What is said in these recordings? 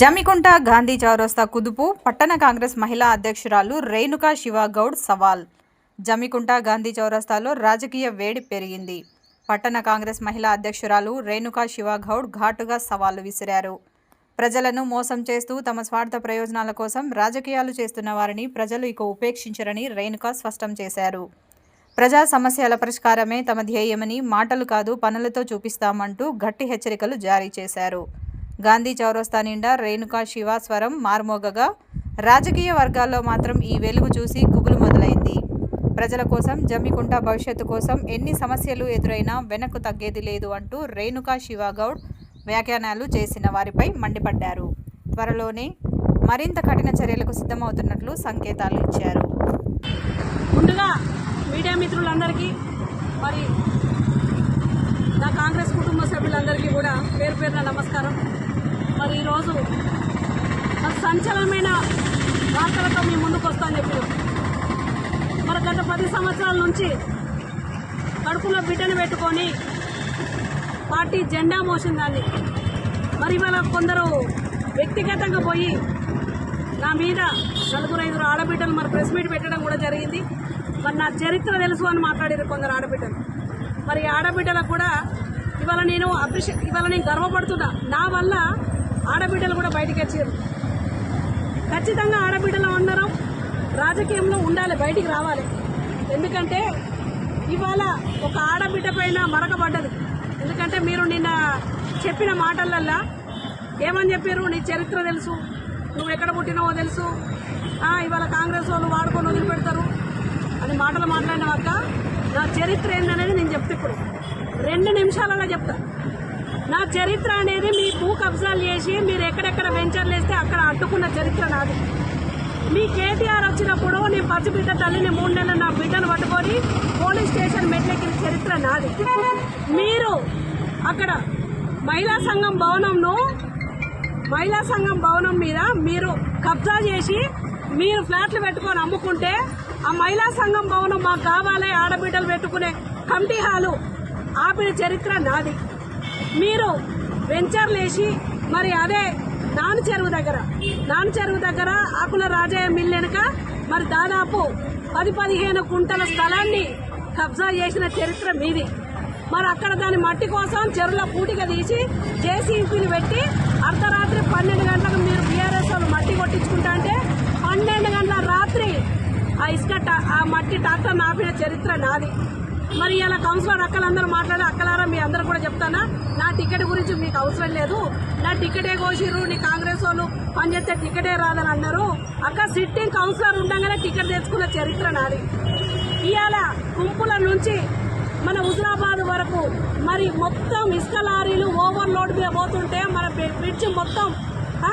జమికుంట గాంధీ చౌరస్తా కుదుపు పట్టణ కాంగ్రెస్ మహిళా అధ్యక్షురాలు రేణుకా శివగౌడ్ సవాల్. జమికుంట గాంధీ చౌరస్తాలో రాజకీయ వేడి పెరిగింది. పట్టణ కాంగ్రెస్ మహిళా అధ్యక్షురాలు రేణుకా శివగౌడ్ ఘాటుగా సవాలు విసిరారు. ప్రజలను మోసం చేస్తూ తమ స్వార్థ ప్రయోజనాల కోసం రాజకీయాలు చేస్తున్న వారిని ప్రజలు ఇక ఉపేక్షించరని రేణుకా స్పష్టం చేశారు. ప్రజా సమస్యల పరిష్కారమే తమ ధ్యేయమని మాటలు కాదు పనులతో చూపిస్తామంటూ గట్టి హెచ్చరికలు జారీ చేశారు. గాంధీ చౌరస్తా నిండా రేణుకా శివాస్వరం మార్మోగగా. రాజకీయ వర్గాల్లో మాత్రం ఈ వెలుగు చూసి గుబులు మొదలైంది. ప్రజల కోసం జమ్మికుంట భవిష్యత్తు కోసం ఎన్ని సమస్యలు ఎదురైనా వెనక్కు తగ్గేది లేదు అంటూ రేణుకా శివాగౌడ్ వ్యాఖ్యానాలు చేసిన వారిపై మండిపడ్డారు. త్వరలోనే మరింత కఠిన చర్యలకు సిద్ధమవుతున్నట్లు సంకేతాలు ఇచ్చారు. ముందుగా మీడియా మిత్రులందరికీ మరి నా కాంగ్రెస్ కుటుంబ సభ్యులందరికీ కూడా పేరు పేరున నమస్కారం. ఈరోజు సంచలనమైన వార్తలతో మీ ముందుకు వస్తాను చెప్పారు మరి గత పది సంవత్సరాల నుంచి కడుపులో బిడ్డను పెట్టుకొని పార్టీ జెండా మోసిన దాన్ని. మరి ఇవాళ కొందరు వ్యక్తిగతంగా పోయి నా మీద నలుగురు ఐదుగురు ఆడబిడ్డలు మరి ప్రెస్ మీట్ పెట్టడం కూడా జరిగింది. మరి నా చరిత్ర తెలుసు అని మాట్లాడారు కొందరు ఆడబిడ్డలు. మరి ఆడబిడ్డలకు కూడా ఇవాళ నేను అప్రిషియేట్ ఇవాళ నేను గర్వపడుతున్నా. నా వల్ల ఆడబిడ్డలు కూడా బయటికి వచ్చారు ఖచ్చితంగా ఆడబిడ్డలు అందరం రాజకీయంలో ఉండాలి బయటికి రావాలి. ఎందుకంటే ఇవాళ ఒక ఆడబిడ్డ పైన మరకబడ్డది ఎందుకంటే మీరు నిన్న చెప్పిన మాటలల్లా ఏమని చెప్పారు? నీ చరిత్ర తెలుసు. నువ్వు ఎక్కడ పుట్టినావో తెలుసు. ఇవాళ కాంగ్రెస్ వాళ్ళు వాడుకొని వదిలిపెడతారు అని మాటలు మాట్లాడినాక నా చరిత్ర ఏందనేది నేను చెప్తా ఇప్పుడు. రెండు నిమిషాలలో చెప్తాను నా చరిత్ర అనేది మీ భూ కబ్జాలు చేసి మీరు ఎక్కడెక్కడ వెంచర్లు వేస్తే అక్కడ అడ్డుకున్న చరిత్ర నాది. మీ కేటీఆర్ వచ్చినప్పుడు నేను పసిబిడ్డ తల్లిని మూడు నెలలు నా బిడ్డను పట్టుకొని పోలీస్ స్టేషన్ మెట్లెక్కిన చరిత్ర నాది. మీరు అక్కడ మహిళా సంఘం భవనంను మహిళా సంఘం భవనం మీద మీరు కబ్జా చేసి మీరు ఫ్లాట్లు పెట్టుకొని అమ్ముకుంటే ఆ మహిళా సంఘం భవనం మాకు కావాలి ఆడబిడ్డలు పెట్టుకునే కమిటీ హాలు ఆపిన చరిత్ర నాది. మీరు వెంచర్లు వేసి మరి అదే నాను చెరువు దగ్గర నాను చెరువు దగ్గర ఆకుల రాజయ్య మిల్ వెనుక మరి దాదాపు పది పదిహేను కుంటల స్థలాన్ని కబ్జా చేసిన చరిత్ర మీది. మరి అక్కడ దాని మట్టి కోసం చెరువులో పూటిగా తీసి జేసీపీని పెట్టి అర్ధరాత్రి పన్నెండు గంటలకు మీరు బీఆర్ఎస్ వాళ్ళు మట్టి కొట్టించుకుంటా అంటే పన్నెండు గంటల రాత్రి ఆ ఇసుక ఆ మట్టి ట్రాక్టర్ నాపిన చరిత్ర నాది. మరి ఇలా కౌన్సిలర్ అక్కలందరూ మాట్లాడి అక్కలారా మీ అందరూ కూడా చెప్తానా? నా టికెట్ గురించి మీకు అవసరం లేదు. నా టికెటే కోసిర్రు నీ కాంగ్రెస్ వాళ్ళు పనిచేస్తే టికెటే రాదని అన్నారు. అక్క సిట్టింగ్ కౌన్సిలర్ ఉండగానే టికెట్ తెచ్చుకున్న చరిత్ర నాది. ఇవాళ గుంపుల నుంచి మన హుజరాబాద్ వరకు మరి మొత్తం ఇసుక లారీలు ఓవర్లోడ్ మీద పోతుంటే మన బ్రిడ్జ్ మొత్తం ఆ,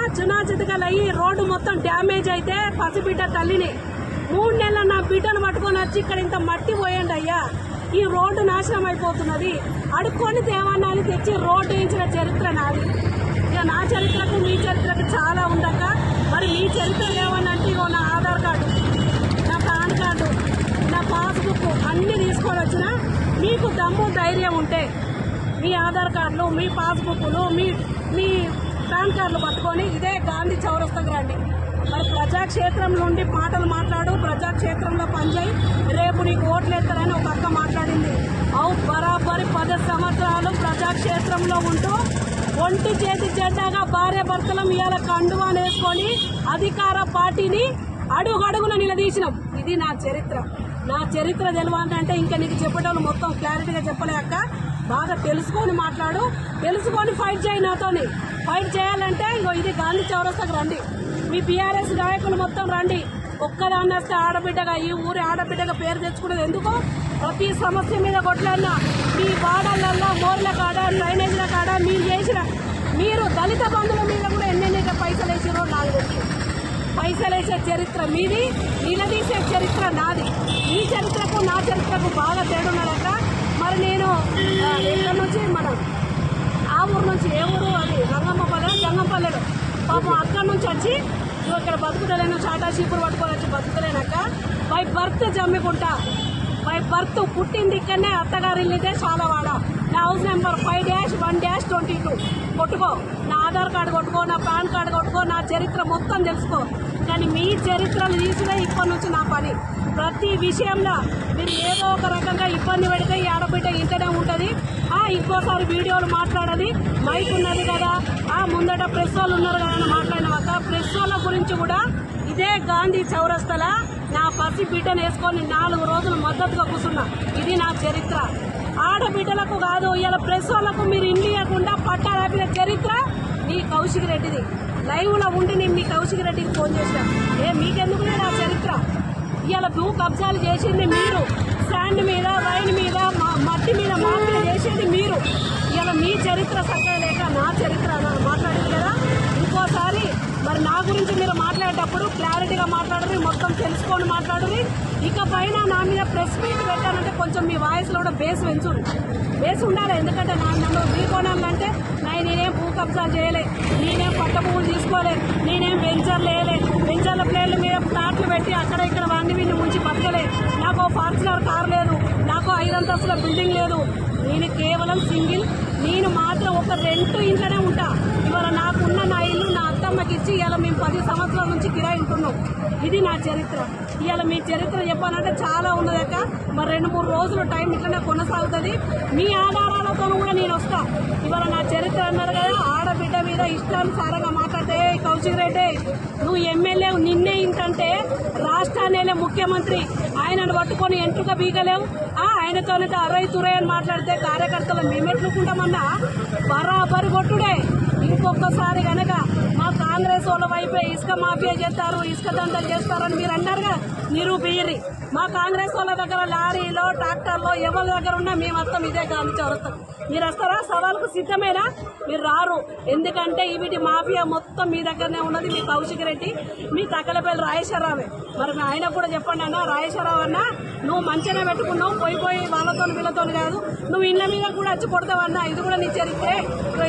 అయ్యి రోడ్డు మొత్తం డ్యామేజ్ అయితే పసిబిడ్డ తల్లిని. మూడు నెలల నా బిడ్డను పట్టుకొని వచ్చి ఇక్కడ ఇంత మట్టి పోయండి అయ్యా. ఈ రోడ్డు నాశనం అయిపోతున్నది. అడుక్కొని తేమన్నా తెచ్చి రోడ్డు వేయించిన చరిత్ర నాది. ఇక నా చరిత్రకు మీ చరిత్రకు చాలా ఉండక మరి మీ చరిత్ర లేవనంటే అంటే ఇగో నా ఆధార్ కార్డు నా పాన్ కార్డు నా పాస్బుక్ అన్నీ తీసుకొని వచ్చిన మీకు దమ్ము ధైర్యం ఉంటే మీ ఆధార్ కార్డులు మీ పాస్బుక్లు మీ మీ పాన్ కార్డులు పట్టుకొని ఇదే గాంధీ చౌరస్తకు రండి. మరి ప్రజాక్షేత్రం నుండి మాటలు మాట్లాడు ప్రజాక్షేత్రంలో పనిచేయి. రేపు నీకు ఓట్లు ఎత్తారని ఒక అక్క మాట్లాడింది. అవు బరాబరి పది సంవత్సరాలు ప్రజాక్షేత్రంలో ఉంటూ ఒంటి చేతి జెండాగా భార్య భర్తలం ఇవాళ కండువా వేసుకొని అధికార పార్టీని అడుగడుగున నిలదీసినాం. ఇది నా చరిత్ర. నా చరిత్ర తెలవాలంటే ఇంకా నీకు చెప్పేటోళ్ళు మొత్తం క్లారిటీగా చెప్పలేక బాగా తెలుసుకొని మాట్లాడు. తెలుసుకొని ఫైట్ చేయి నాతోని. ఫైట్ చేయాలంటే ఇగో ఇది గాంధీ చౌరస్తకు రండి. మీ బీఆర్ఎస్ నాయకులు మొత్తం రండి. ఒక్కదాన్ని వస్తే ఆడబిడ్డగా ఈ ఊరి ఆడబిడ్డగా పేరు తెచ్చుకునేది ఎందుకు? ప్రతి సమస్య మీద కొట్లాడినా మీ వాడలల్లో మోర్ల కాడ డ్రైనేజీల కాడ మీరు చేసిన మీరు దళిత బంధువుల మీద కూడా ఎన్నెన్ని పైసలు వేసిరో నాకు తెలుసు పైసలు వేసే చరిత్ర మీది నిలదీసే చరిత్ర నాది. ఈ చరిత్రకు నా చరిత్రకు బాగా తేడున్నదట మరి నేను ఆ, ఎక్కడి నుంచి? మనం ఆ ఊరు నుంచి ఏ ఊరు? అది రంగమ్మపల్లె జంగంపల్లెడు పాపం అక్కడి నుంచి వచ్చి నువ్వు ఇక్కడ బతుకుతలేను చాటా చీపురు పట్టుకొని వచ్చి బతుకుతలేనాక by birth Jammikunta. By birth పుట్టింది ఇక్కడనే అత్తగారి ఇల్లిదే చాలా వాడ నా house number five dash one dash twenty two కొట్టుకో. నా ఆధార్ కార్డు కొట్టుకో నా పాన్ కార్డు కొట్టుకో నా చరిత్ర మొత్తం తెలుసుకో. కానీ మీ చరిత్రలు తీసినా ఇప్పటి నుంచి నా పని. ప్రతి విషయంలో మీరు ఏదో ఒక రకంగా ఇబ్బంది పెడితే ఈ ఆడబిడ్డ ఇంతనే ఉంటుంది. ఇంకోసారి వీడియోలు మాట్లాడని మైక్ ఉన్నది కదా. ఆ ముందట ప్రెస్ వాళ్ళు ఉన్నారు కదా అని మాట్లాడినాక ప్రెస్ వాళ్ళ గురించి కూడా ఇదే గాంధీ చౌరస్తల నా పసి బిడ్డను వేసుకొని నాలుగు రోజులు మద్దతుగా కూర్చున్నా. ఇది నా చరిత్ర. ఆడబిడ్డలకు కాదు ఇలా ప్రెస్ వాళ్ళకు మీరు ఇండ్లు ఇవ్వకుండా పట్టాలపిన చరిత్ర నీ కౌశిక్ రెడ్డిది. లైవ్లో ఉండి నేను మీ కౌశిక్ రెడ్డికి ఫోన్ చేశా. ఏ మీకెందుకు నా ఆ చరిత్ర? ఇవాళ భూ కబ్జాలు చేసింది మీరు. శాండ్ మీద వైన్ మీద మట్టి మీద మాఫియా చేసేది మీరు. ఇలా మీ చరిత్ర సక్కగా లేక నా చరిత్ర మాట్లాడింది కదా? ఇంకోసారి మరి నా గురించి మీరు మాట్లాడేటప్పుడు క్లారిటీగా మాట్లాడరు మొత్తం తెలుసుకొని మాట్లాడరు. ఇక పైన నా మీద ప్రెస్ మీట్ పెట్టాలంటే కొంచెం మీ వాయిస్లో కూడా బేస్ పెంచుడు. బేస్ ఉండాలి ఎందుకంటే నా నన్ను వీకోనాలంటే నా నేనేం భూ కబ్జా చేయలే నేనేం పట్ట భూములు తీసుకోలే నేనేం వెంచర్లు వేయలే వెంచర్ల ప్లేన్ల మీద ప్లాట్లు పెట్టి అక్కడ ఇక్కడ వాడిని వీడిని ముంచి బతకలే నాకు ఫార్చునర్ కార్ లేదు నాకు ఐదంతస్తుల బిల్డింగ్ లేదు నేను కేవలం సింగిల్ నేను మాత్రం ఒక రెంట్ ఇంట్లోనే ఉంటా. ఇవాళ నాకున్న నా ఇల్లు నా అత్తమ్మకి ఇచ్చి ఇలా మేము పది సంవత్సరాల నుంచి కిరాయి ఉంటున్నాం. ఇది నా చరిత్ర. ఇవాళ మీ చరిత్ర చెప్పాలంటే చాలా ఉన్నదక్క మరి రెండు మూడు రోజులు టైం ఇట్లనే కొనసాగుతుంది. మీ ఆధారాలతో కూడా నేను వస్తా. ఇవాళ నా చరిత్ర అన్నారు కదా ఆడబిడ్డ మీద ఇష్టానుసారంగా మాట్లాడితే కౌశిక్ రెడ్డి నువ్వు ఎమ్మెల్యే నిన్నే ఇంతంటే రాష్ట్రాన్ని ముఖ్యమంత్రి. ఆయనను పట్టుకొని ఎంట్రుగా బీగలేవు. ఆయనతోనైతే అరవై తురై అని మాట్లాడితే కార్యకర్తలు మేమెట్లుకుంటామన్నా బరాబరి కొట్టుడే. ఇంకొకసారి కనుక మా కాంగ్రెస్ వాళ్ళ వైపే ఇసుక మాఫియా చేస్తారు ఇసుక దండలు చేస్తారని మీరు అన్నారుగా నిరూపియ్యరి మా కాంగ్రెస్ వాళ్ళ దగ్గర లారీలో ట్రాక్టర్లో ఎవరి దగ్గర ఉన్నా మేము మొత్తం ఇదే గాంధీ చౌరస్తాం. మీరు వస్తారా? సవాల్కు సిద్ధమేనా? మీరు రారు. ఎందుకంటే వీటి మాఫియా మొత్తం మీ దగ్గరనే ఉన్నది మీ కౌశిక్ రెడ్డి మీ తక్కలపల్లి రాజేశ్వరరావే. మరి ఆయన కూడా చెప్పండి అన్న రాజేశ్వరరావు అన్న నువ్వు మంచిగా పెట్టుకున్నావు పోయి పోయి వాళ్ళతో వీళ్ళతో కాదు. నువ్వు ఇళ్ళ మీద కూడా వచ్చి కొడతావన్నా ఇది కూడా నీ చరిత్రే.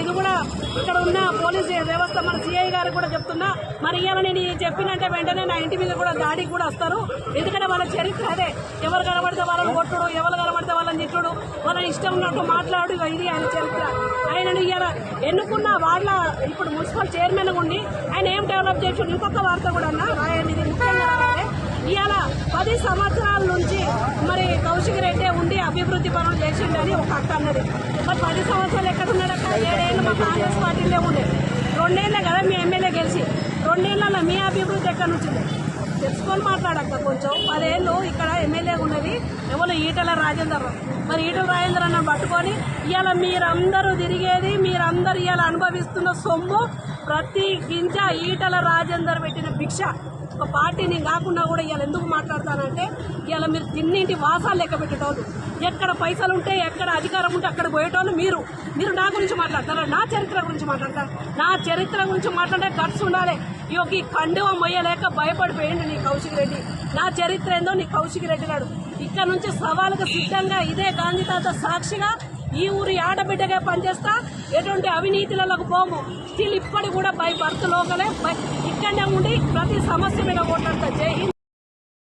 ఇది కూడా ఇక్కడ ఉన్న పోలీస్ వ్యవస్థ మన సిఐ గారు కూడా చెప్తున్నా. మరి ఇవాళ నేను చెప్పినంటే వెంటనే నా ఇంటి మీద కూడా దాడికి కూడా వస్తారు. ఎందుకంటే వాళ్ళ చరిత్ర అదే. ఎవరు కనబడితే వాళ్ళని కొట్టుడు ఎవరు కనబడితే వాళ్ళని తిట్టుడు. వాళ్ళని ఇష్టం ఉన్నట్టు మాట్లాడు. ఇది ఆయన చరిత్ర. ఆయనను ఇవాళ ఎన్నుకున్న వాళ్ళ ఇప్పుడు మున్సిపల్ చైర్మన్ ఉండి ఆయన ఏం డెవలప్ చేసాడు? ఇంకొక వార్త కూడా అన్న. ఆయన ఇది ముఖ్యంగా రాయాలి ఇవాళ పది సంవత్సరాల నుంచి మరి కౌశిక్ రెడ్డి ఉండి అభివృద్ధి పనులు చేసిండని ఒక అక్క అన్నది. మరి పది సంవత్సరాలు ఎక్కడ ఉన్నాడక్క ఏడేళ్ళు మా కాంగ్రెస్ పార్టీలో ఉండే. రెండేళ్ళే కదా మీ ఎమ్మెల్యే గెలిచి. రెండేళ్ళలో మీ అభివృద్ధి ఎక్కడ నుంచి తెలుసుకొని మాట్లాడక్క కొంచెం. పదేళ్ళు ఇక్కడ ఎమ్మెల్యే ఉన్నది. ఎవరు? ఈటల రాజేందర్. మరి ఈటల రాజేందర్ అన్న పట్టుకొని ఇవాళ మీరందరూ తిరిగేది మీరందరూ ఇవాళ అనుభవిస్తున్న సొమ్ము. ప్రతి గింజ ఈటల రాజేందర్ పెట్టిన భిక్ష. ఒక పార్టీని కాకుండా కూడా ఇవాళ ఎందుకు మాట్లాడతానంటే ఇవాళ మీరు తిన్నింటి వాసాలు లెక్క పెట్టేటోళ్ళు. ఎక్కడ పైసలు ఉంటే ఎక్కడ అధికారం ఉంటే అక్కడ పోయేటోళ్ళు మీరు. మీరు నా గురించి మాట్లాడతారా? నా చరిత్ర గురించి మాట్లాడతారు? నా చరిత్ర గురించి మాట్లాడే ఖర్చు ఉండాలి. ఈ ఈ కండువ మొయ్యలేక భయపడిపోయింది నీ కౌశిక్ రెడ్డి. నా చరిత్ర ఏందో నీ కౌశిక్ రెడ్డి గారు. ఇక్కడ నుంచి సవాలుకు సిద్ధంగా ఇదే గాంధీ తాత సాక్షిగా ఈ ఊరి ఆడబిడ్డగా పనిచేస్తా. ఎటువంటి అవినీతిలకు పోము. స్టిల్ ఇప్పటి కూడా బై బర్త్ లోకలే. ఇక్కడనే ఉండి ప్రతి సమస్య మీద ఓట్లాడతా జై